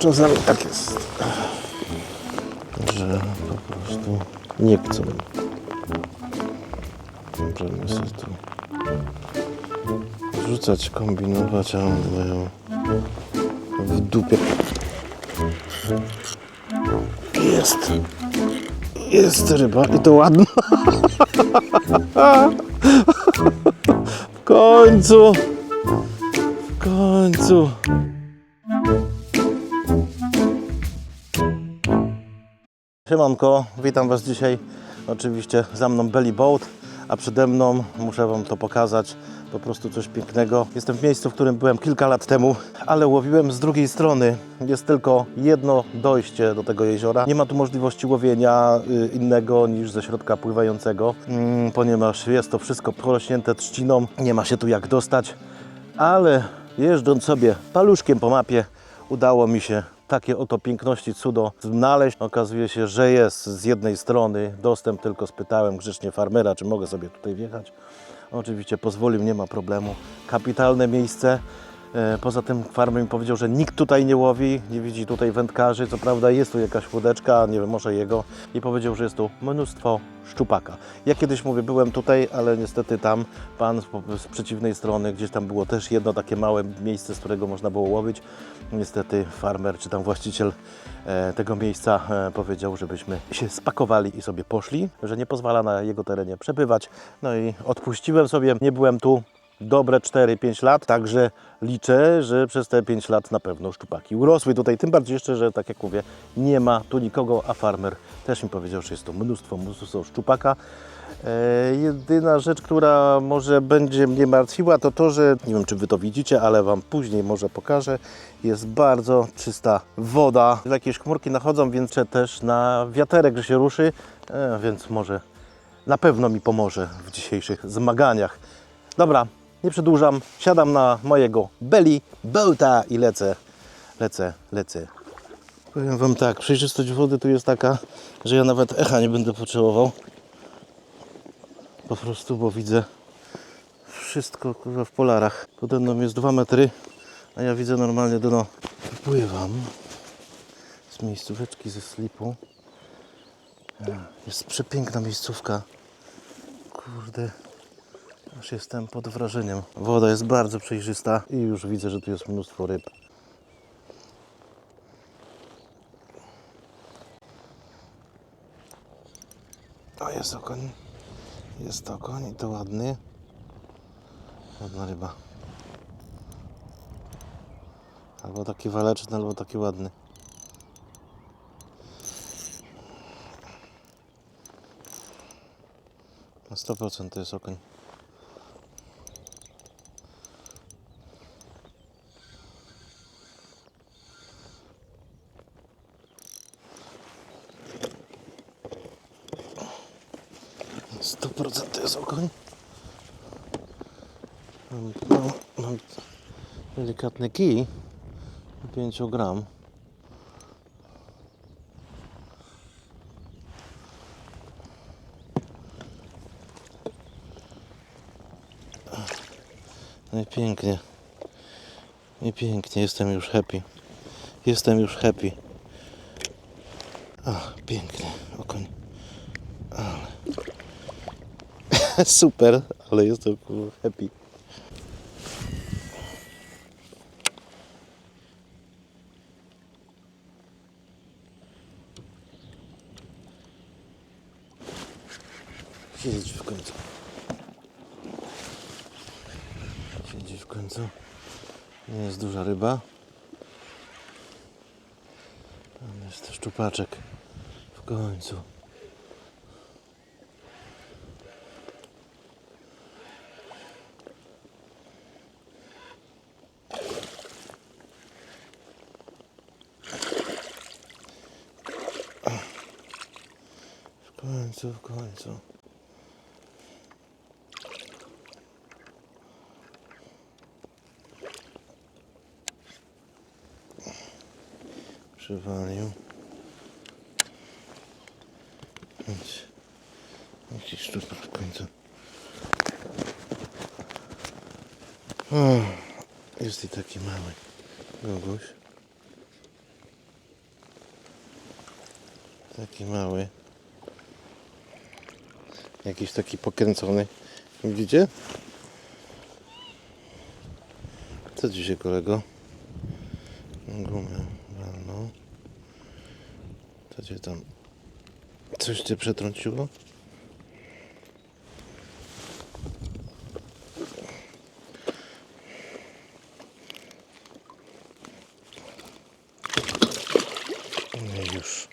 czasami tak jest, że po prostu nie chcą. Możemy sobie tu rzucać, kombinować, a one mają w dupie. Jest. Jest ryba i to ładna. W końcu. W końcu. Siemanko, witam Was dzisiaj. Oczywiście za mną Belly Boat, a przede mną muszę Wam to pokazać. Po prostu coś pięknego. Jestem w miejscu, w którym byłem kilka lat temu, ale łowiłem z drugiej strony. Jest tylko jedno dojście do tego jeziora. Nie ma tu możliwości łowienia y, innego niż ze środka pływającego, mm, ponieważ jest to wszystko porośnięte trzciną. Nie ma się tu jak dostać, ale jeżdżąc sobie paluszkiem po mapie, udało mi się takie oto piękności cudo znaleźć. Okazuje się, że jest z jednej strony dostęp, tylko spytałem grzecznie farmera, czy mogę sobie tutaj wjechać. Oczywiście pozwolił, nie ma problemu. Kapitalne miejsce. E, Poza tym farmer mi powiedział, że nikt tutaj nie łowi, nie widzi tutaj wędkarzy. Co prawda jest tu jakaś łódeczka, nie wiem, może jego. I powiedział, że jest tu mnóstwo szczupaka. Ja kiedyś mówię, byłem tutaj, ale niestety tam pan z, przeciwnej strony, gdzieś tam było też jedno takie małe miejsce, z którego można było łowić. Niestety farmer czy tam właściciel e, tego miejsca e, powiedział, żebyśmy się spakowali i sobie poszli, że nie pozwala na jego terenie przebywać. No i odpuściłem sobie, nie byłem tu dobre 4-5 lat, także liczę, że przez te 5 lat na pewno szczupaki urosły tutaj, tym bardziej jeszcze, że tak jak mówię, nie ma tu nikogo, a farmer też mi powiedział, że jest to mnóstwo, mnóstwo szczupaka. E, jedyna rzecz, która może będzie mnie martwiła, to to, że nie wiem, czy Wy to widzicie, ale Wam później może pokażę. Jest bardzo czysta woda. Jakieś chmurki nachodzą, więc też na wiaterek, że się ruszy, e, więc może na pewno mi pomoże w dzisiejszych zmaganiach. Dobra, nie przedłużam. Siadam na mojego belly boata i lecę, lecę, lecę. Powiem Wam tak, przejrzystość wody tu jest taka, że ja nawet echa nie będę potrzebował. Po prostu, bo widzę wszystko kurwa, w polarach. Pode mną jest 2 metry, a ja widzę normalnie dno. Pływam z miejscóweczki ze slipu. Jest przepiękna miejscówka. Kurde, jestem pod wrażeniem. Woda jest bardzo przejrzysta i już widzę, że tu jest mnóstwo ryb. O, jest okoń. Jest okoń i to ładny. Ładna ryba. Albo taki waleczny, albo taki ładny. Na 100% to jest okoń. Na 100% to jest okoń. Mam, mam, mam delikatny kij 5 gram. No i pięknie. I pięknie, jestem już happy. Jestem już happy. Ach, pięknie, okoń. Ale... Super, ale jestem happy. Siedzieć w końcu. Siedzi w końcu. Nie jest duża ryba. Tam jest szczupaczek. W końcu. W końcu, w końcu. Przywalił. Chodź. Jakiś szczupak w końcu. O, jest i taki mały goguś. Taki mały. Jakiś taki pokręcony. Widzicie? Co dzisiaj kolego? Gumę walną. Cię tam? Coś cię przetrąciło? No już.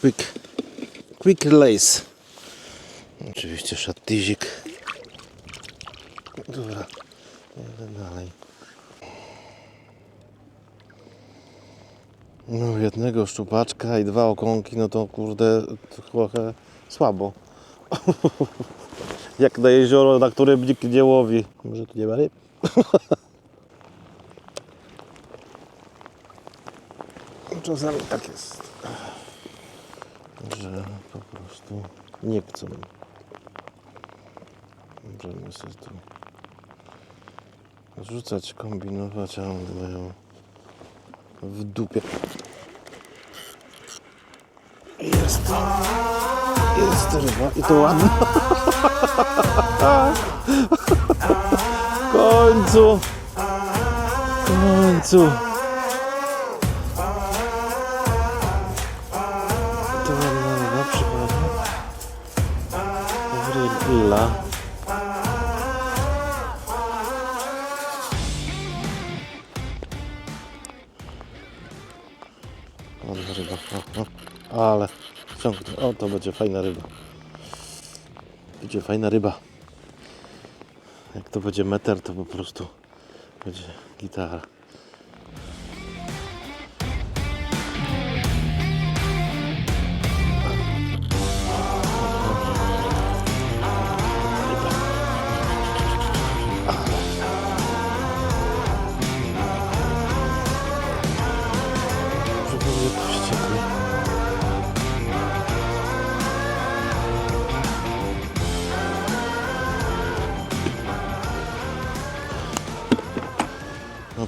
Quick. Quick lace. Oczywiście szatizik. Dobra. Jadę dalej. No jednego szczupaczka i dwa okonki, no to kurde trochę słabo. Jak na jezioro, na którym nikt nie łowi. Może tu nie ma ryb? Czasami tak jest. Że po prostu nie chcą. Możemy sobie tu rzucać, kombinować, a one mają w dupie. Jest. Jest ryba i to ładna. W końcu. W końcu. To ładna ryba przypadła. Grilla. Ładna ryba. O, o. Ale ciągnie. O, to będzie fajna ryba. Będzie fajna ryba. Jak to będzie meter, to po prostu będzie gitara.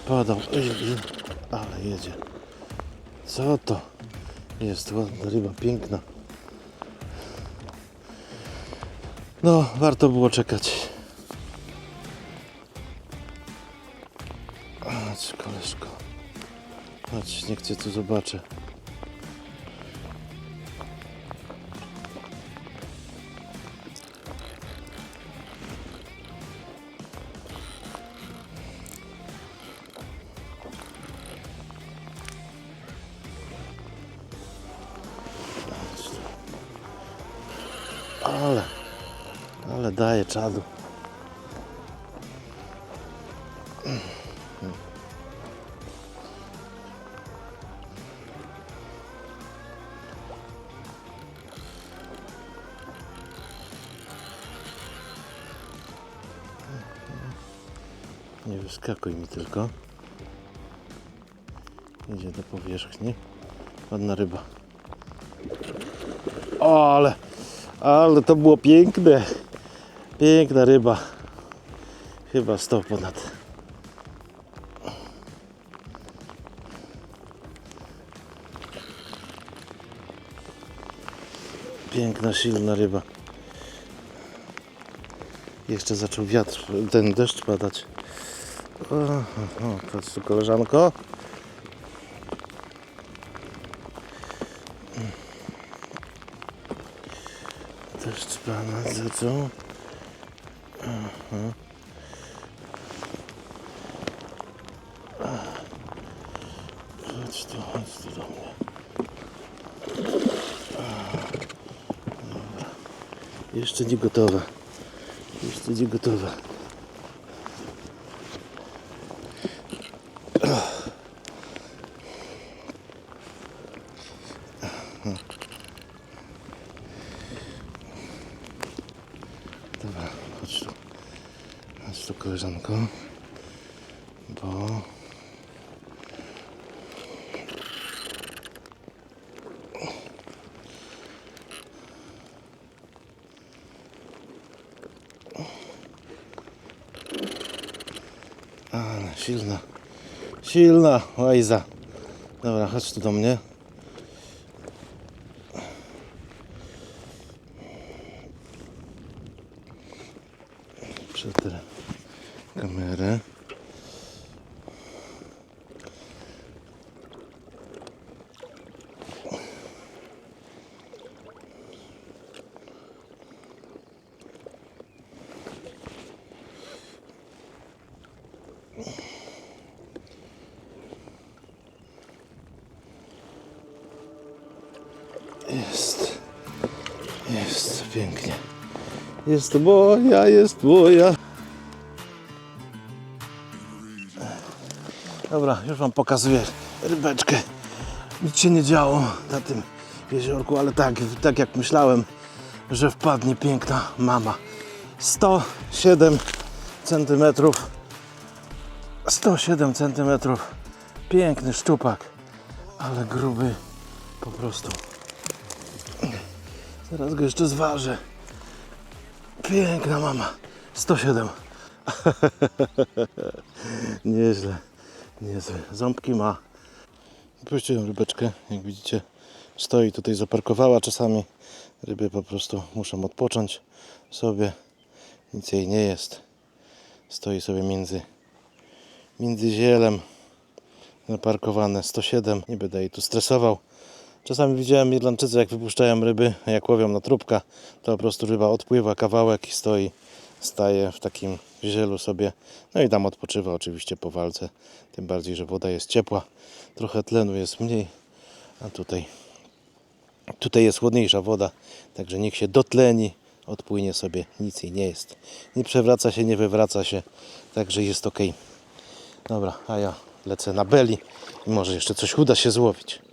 Padał, ale jedzie. Co to? Jest ładna ryba, piękna. No, warto było czekać. Chodź, koleżko. Chodź, niech cię tu zobaczę. Daje czadu. Nie wyskakuj mi tylko. Idzie do powierzchni. Ładna ryba. O, ale, ale to było piękne. Piękna ryba. Chyba 100 ponad. Piękna, silna ryba. Jeszcze zaczął wiatr, ten deszcz padać. O, o, patrz tu koleżanko. Deszcz padać zaczął. Chodź tu, chodź tu do mnie. Jeszcze nie gotowe. Jeszcze nie gotowe. Dobra, chodź tu. Chodź tu koleżanko. Bo... Ale silna. Silna łajza. Dobra, chodź tu do mnie. Jest. Jest pięknie. Jest moja, jest moja. Dobra, już Wam pokazuję rybeczkę. Nic się nie działo na tym jeziorku, ale tak, tak jak myślałem, że wpadnie piękna mama. 107 centymetrów. 107 centymetrów. Piękny szczupak, ale gruby po prostu. Zaraz go jeszcze zważę. Piękna mama. 107. Nieźle. Niezłe. Ząbki ma. Puściłem rybeczkę, jak widzicie. Stoi tutaj, zaparkowała czasami. Ryby po prostu muszą odpocząć sobie. Nic jej nie jest. Stoi sobie między, między zielem. Zaparkowane 107. Nie będę jej tu stresował. Czasami widziałem Irlandczycy, jak wypuszczają ryby, jak łowią na trupka, to po prostu ryba odpływa kawałek i stoi, staje w takim zielu sobie. No i tam odpoczywa oczywiście po walce. Tym bardziej, że woda jest ciepła, trochę tlenu jest mniej, a tutaj, tutaj jest chłodniejsza woda, także niech się dotleni, odpłynie sobie, nic jej nie jest. Nie przewraca się, nie wywraca się, także jest ok. Dobra, a ja lecę na beli i może jeszcze coś uda się złowić.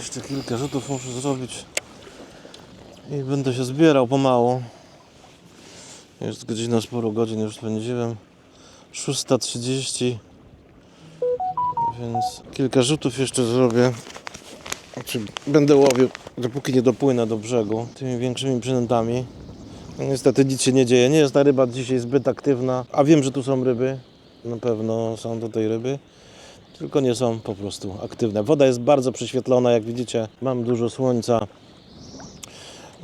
Jeszcze kilka rzutów muszę zrobić i będę się zbierał pomału. Jest godzina, sporo godzin już spędziłem. 6.30 więc kilka rzutów jeszcze zrobię. Znaczy, będę łowił, dopóki nie dopłynę do brzegu tymi większymi przynętami. No, Niestety nic się nie dzieje. Nie jest ta ryba dzisiaj zbyt aktywna, a wiem, że tu są ryby. Na pewno są tutaj ryby tylko nie są po prostu aktywne. Woda jest bardzo prześwietlona, jak widzicie, mam dużo słońca.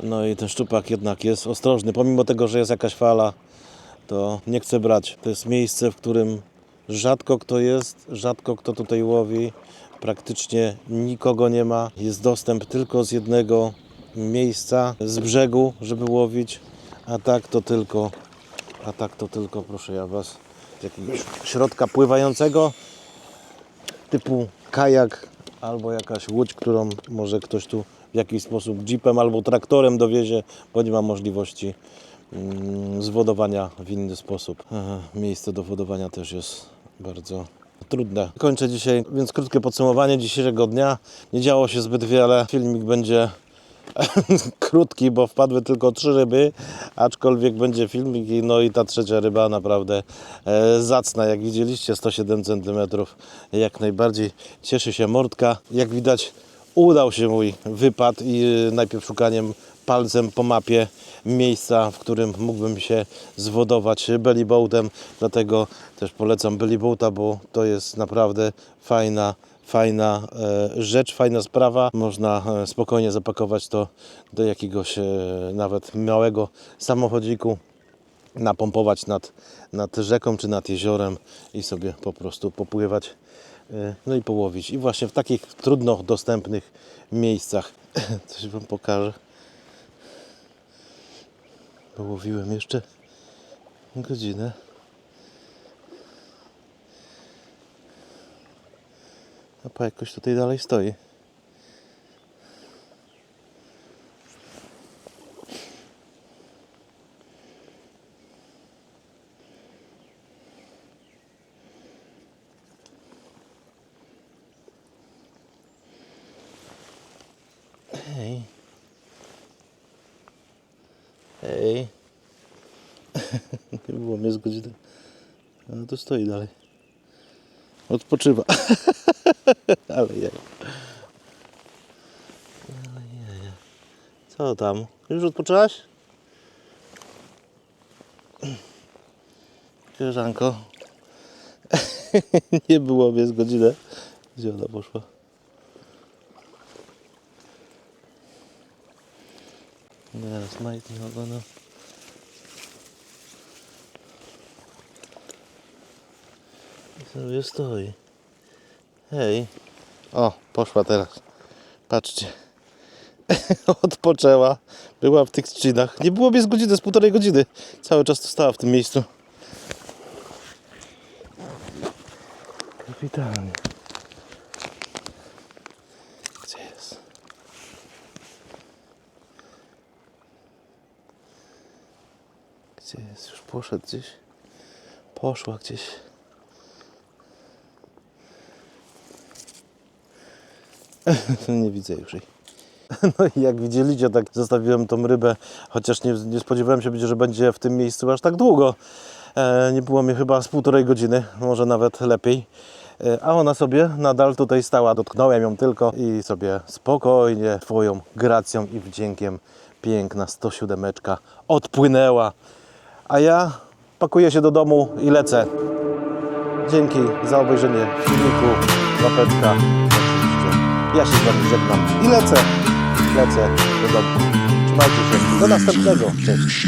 No i ten szczupak jednak jest ostrożny, pomimo tego, że jest jakaś fala, to nie chce brać. To jest miejsce, w którym rzadko kto jest, rzadko kto tutaj łowi, praktycznie nikogo nie ma. Jest dostęp tylko z jednego miejsca, z brzegu, żeby łowić, a tak to tylko, a tak to tylko, proszę ja Was, z jakiegoś środka pływającego, typu kajak albo jakaś łódź, którą może ktoś tu w jakiś sposób jeepem albo traktorem dowiezie, bo nie ma możliwości mm, zwodowania w inny sposób. Miejsce do wodowania też jest bardzo trudne. Kończę dzisiaj, więc krótkie podsumowanie dzisiejszego dnia. Nie działo się zbyt wiele. Filmik będzie krótki, bo wpadły tylko trzy ryby, aczkolwiek będzie filmik i no i ta trzecia ryba naprawdę e, zacna, jak widzieliście 107 cm, jak najbardziej cieszy się mordka, jak widać udał się mój wypad i e, najpierw szukaniem palcem po mapie miejsca, w którym mógłbym się zwodować bellyboatem, dlatego też polecam bellyboata, bo to jest naprawdę fajna fajna e, rzecz, fajna sprawa. Można e, spokojnie zapakować to do jakiegoś e, nawet małego samochodziku, napompować nad, nad rzeką czy nad jeziorem i sobie po prostu popływać, no i połowić. I właśnie w takich trudno dostępnych miejscach. Coś Wam pokażę. Połowiłem jeszcze godzinę. A pa jakoś tutaj dalej stoi. Hej. Hej. Nie było mnie z godziny. Ale to stoi dalej. Odpoczywa. Ale ja. Ale ja. Co tam? Już odpoczęłaś? Koleżanko. Nie było mnie z godzinę. Gdzie ona poszła? Teraz majtki ogona. I sobie stoi. Hej. O, poszła teraz. Patrzcie. Odpoczęła. Była w tych trzcinach. Nie było mnie z godziny, z półtorej godziny. Cały czas tu stała w tym miejscu. Kapitalnie. Gdzie jest? Gdzie jest? Już poszedł gdzieś. Poszła gdzieś. nie widzę już jej. No i jak widzieliście, tak zostawiłem tą rybę, chociaż nie, nie spodziewałem się, że będzie w tym miejscu aż tak długo. E, nie było mnie chyba z półtorej godziny, może nawet lepiej. E, a ona sobie nadal tutaj stała. Dotknąłem ją tylko i sobie spokojnie, swoją gracją i wdziękiem piękna 107 odpłynęła. A ja pakuję się do domu i lecę. Dzięki za obejrzenie filmiku, łapeczka. Ja się z Wami żegnam i lecę, lecę do domu. Trzymajcie się, do następnego, cześć.